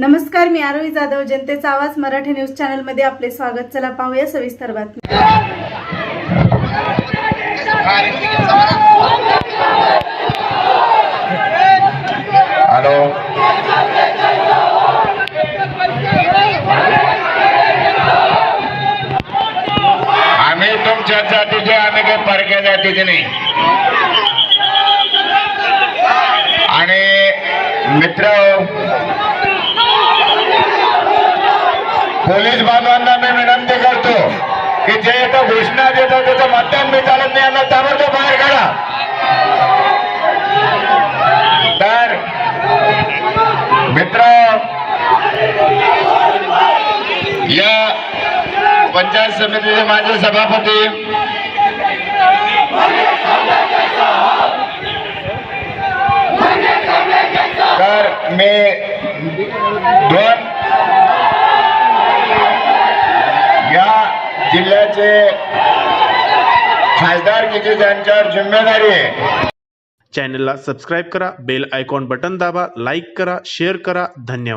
नमस्कार मी आरोही जाधव. जनतेचा आवाज मराठी न्यूज चॅनलमध्ये आपले स्वागत. चला पाहूया सविस्तर बातमी. हॅलो. आम्ही तुमच्या जातीचे आम्ही काही परक्या जातीचे नाही. आणि मित्र पोलीस बांधवांना मी विनंती करतो की जे इथं घोषणा देतात त्याचं मतदान मी चालत नाही. यांना ताबडतोब बाहेर काढा. तर मित्र या पंचायत समितीचे माझे सभापती तर मी दोन जिल्ह्याचे खासदार म्हणजे किती त्यांच्यावर जिम्मेदारी आहे. चॅनलला सबस्क्राईब करा बेल आयकॉन बटन दाबा लाईक करा शेअर करा. धन्यवाद.